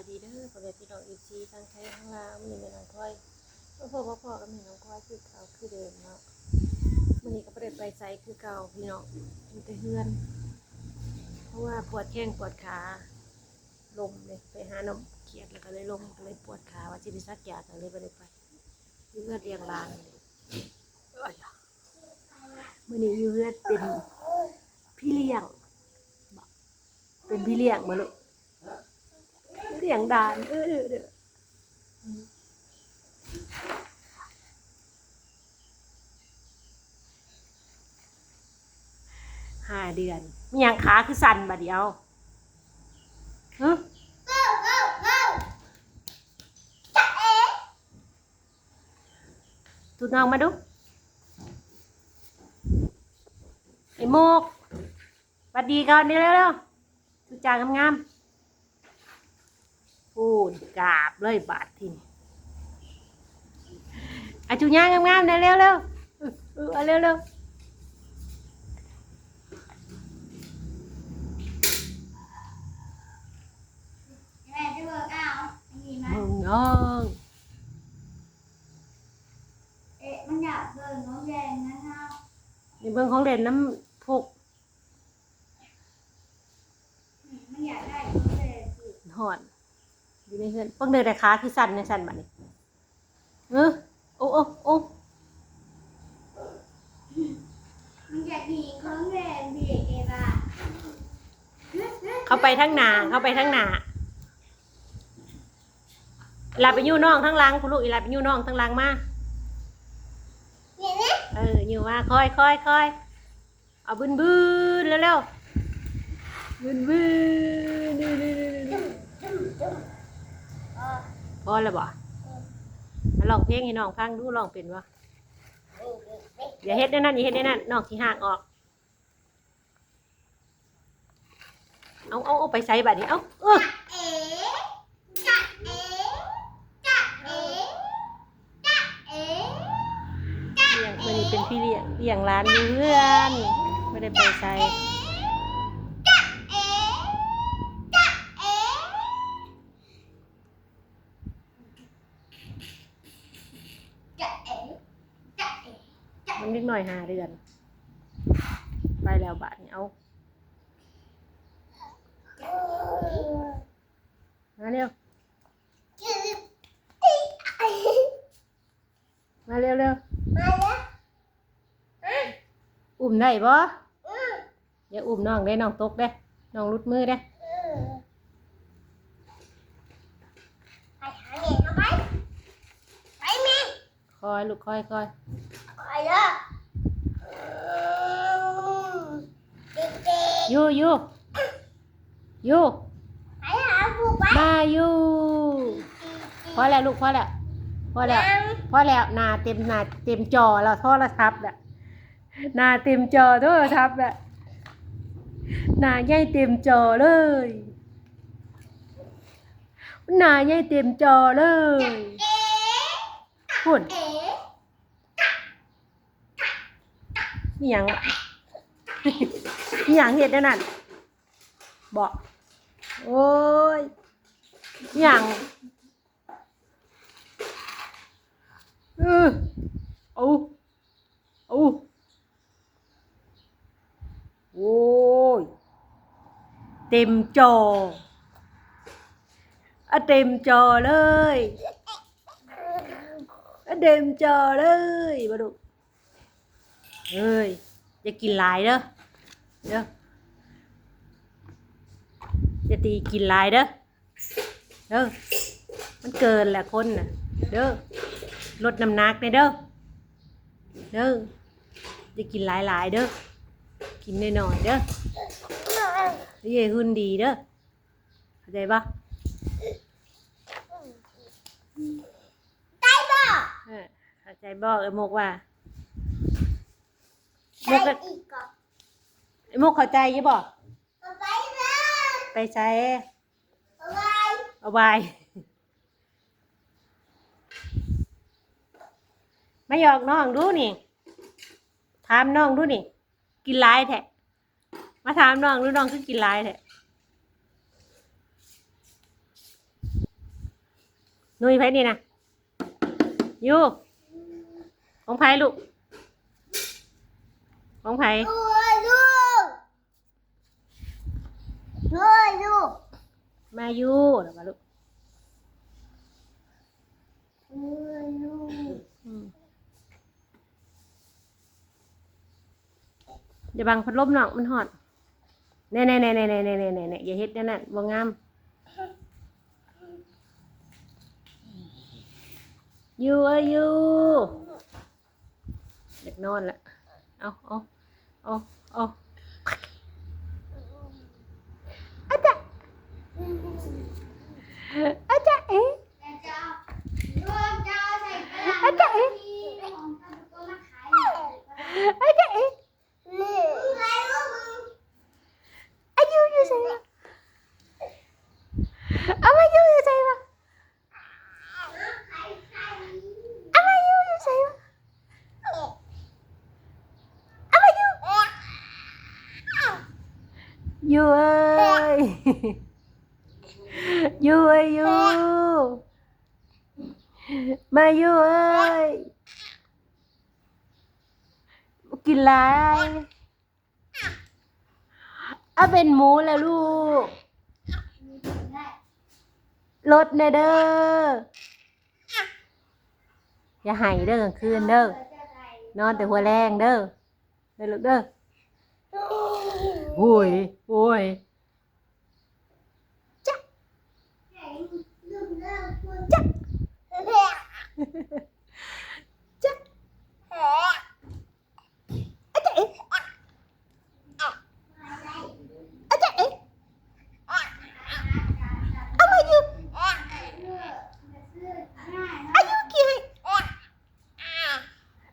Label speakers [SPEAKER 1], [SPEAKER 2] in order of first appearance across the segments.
[SPEAKER 1] ายดีเด้อพ่อแม่พี่น้องอีซีทั้งไทยทั้งลาวมีแม่น้องคอยพ่อพ่อพ่อพ่อกับแม่น้องคอยคือเขาคือเดิมเนาะวันนี้ก็บ่ได้ไปไสคือเก่าพี่น้องอยู่แต่เฮือน เพราะว่าปวดแข้งปวดขาลมเลยไปหาน้ำเขียดแล้วก็เลยลมก็เลยปวดขาว่าสิไปซักยาก็เลยบ่ได้ไปยู่เฮือนเรียงรานเลยมื้อนี้เฮือนเป็นพี่เลี้ยง เป็นพี่เลี้ยงมาลูก เสียงดานเออเออเอห้าเดือนมียังขาคือสั่นบาดเดียวฮะตุนน้องมาดู ไอ้โมกสวัสดีก่อนเร็วเร็วๆทุจางงามๆ พูดกราบเลยบาททีนี่อาจุย่างงามๆเร็วเร็วเร็วเออเออเอาเร็วเร็ว
[SPEAKER 2] แม่จะเบิกเอาอันนี้ไหม
[SPEAKER 1] มึงน้อง
[SPEAKER 2] เอ๊ะมันอยากเบิกน้องแดงนะครับ
[SPEAKER 1] ในเบื้องของเด่นน้ำพวก
[SPEAKER 2] มันอยากได้น้องแดงสิ
[SPEAKER 1] หอน อยู่ในเฮือนเพิ่งเดินแต่ขาคือสั่นในสั่นบัดนี้เออโอ้โอ้โอ้
[SPEAKER 2] มันอยากหนีน้องแดงเบียดเอบ้า
[SPEAKER 1] เข้าไปทั้งหนาเข้าไปทั้งหนาลาไปยู่น้องทั้งหลังคุณลูกอีลาไปยู่น้องทั้งหลังมา
[SPEAKER 2] เนี่ยนะ
[SPEAKER 1] เอออยู่ว่าค่อยค่อยค่อยเอาบืนบืนเร็วเร็วบืนบืนดื้อดื้อดื้อดื้ อพอแล้วบ่มาลองเพลงให้น้องฟังดูลองเป็นวะอย่าเฮ็ดได้นั่นอย่าเฮ็ดได้นั่นน้องที่ห่างออก เอาเอาเอาไปใส่บัดนี้ เอาเออ
[SPEAKER 2] เลี้
[SPEAKER 1] ยงมันนี่เป็นพี่เลี้ยงเลี้ยงร้านเพื่อนไม่ได้ไปใส่
[SPEAKER 2] จะเอ๊ะจะเอ๊ะจะเอ๊ะจะเอ๊ะ
[SPEAKER 1] มันนิดหน่อยหาเดือน ไปแล้วบาทนี้เอามาเร็ว มาเร็วเร็ว
[SPEAKER 2] มาแล้ว
[SPEAKER 1] อุ้มได้บ่
[SPEAKER 2] อืม
[SPEAKER 1] อย่าอุ้มน้องได้น้องตกได้น้องรุดมือได้
[SPEAKER 2] อืมไปหาเด็กเอาไปไปแม่
[SPEAKER 1] คอยลูกคอยคอย
[SPEAKER 2] ไปเลยเด็ก
[SPEAKER 1] อยู่อยู่อยู่
[SPEAKER 2] ๆไปหาผูกไป
[SPEAKER 1] มาอยู่พอแล้วลูกพอแล้วพอแล้วพอแล้วหน้าเต็มหน้าเต็มจอแล้วโทรศัพท์แหละหน้าเต็มจอโทรศัพท์แหละหน้าใหญ่เต็มจอเลยหน้าใหญ่เต็มจอเลย
[SPEAKER 2] เอ๊ะ
[SPEAKER 1] พุ่น
[SPEAKER 2] เอ๊ะ
[SPEAKER 1] นี่หยังอะ นี่หยังเห็ดนั่นน่ะบอกโอ้ยนี่หยังเออเอาเอาโอ้ย เต็มจออะเต็มจอเลยอะเต็มจอเลยมาดูเอ้ยอย่ากินหลายเด้อ เด้ออย่าตีกินหลายเด้อเด้อมันเกินแหละคนน่ะ เด้อลดน้ำหนักเลยเด้อเด้ออย่ากินหลายหลายๆเด้อกินน้อยๆเด้อแล้วอย่าหุ่นดีเด้อเข้าใจปะ
[SPEAKER 2] ได้บ่
[SPEAKER 1] เออเข้าใจบอกไอ้โมกว่าโม
[SPEAKER 2] ได้
[SPEAKER 1] กก็
[SPEAKER 2] อีกก่อน
[SPEAKER 1] ไอ้โมกเข้าใจอยี่บอก
[SPEAKER 2] ไปเลย
[SPEAKER 1] ไปใช้
[SPEAKER 2] ไป
[SPEAKER 1] เอาไว้ไม่หยอกน้องดูนี่ ถามน้องดูนี่ กินหลายแท้มาถามน้องดูน้องคือกินหลายแท้นุยไผนี่นะยูของไผลูกของไผ
[SPEAKER 2] ดูดู ดูดู
[SPEAKER 1] มายูเดี๋ยวมาลูก
[SPEAKER 2] ดู
[SPEAKER 1] อืมอย่าบังพัดลมหนอกมันหอดแน่แน่แน่แน่แน่แน่แน่แน่แน่อย่าเฮ็ดแนั่นน่ะบ่งามยูเอ้ยยูเด็กนอนละเอาเอาเอาเอา Acha eh. Acha eh. Acha eh. Ayo yo saya. Apa yo yo saya? Apa yo yo saya? Apa yo? Yo ơi. ยูเอ้ยยูมายูเอ้ยกินอะไรอะเป็นหมูแล้วลูกรถเนเด้ออย่าหายเด้อกลางคืนเด้อนอนแต่หัวแรงเด้อเด้อลูกเด้อโอ้ยโอ้ย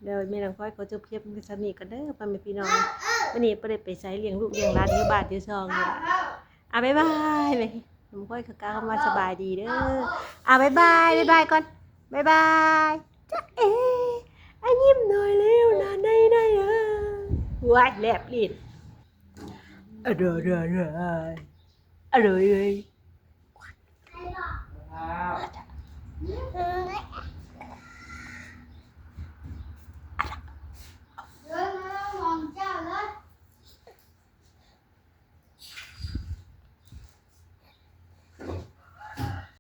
[SPEAKER 1] เดี๋ยวแม่นางค้อยเขาจะเพียบกันสนิทกันเด้อพ่อแม่พี่น้องวันนี้ประเด็ไปใช้เลี้ยงลูกเลี้ยงร้านอยู่บ้านอยู่ช่องนี่ล่ะอะบ๊ายบายไปหนุ่มค้อยเขาก้าวมาสบายดีเด้ออะบ๊ายบายบ๊ายบายก่อนบ๊ายบายจ้าเอ๋อันยิ้มหน่อยเร็วนะในในด้เด้อวายแลบลิ้นอร่อยอร่อยอร่อยเลย Wow.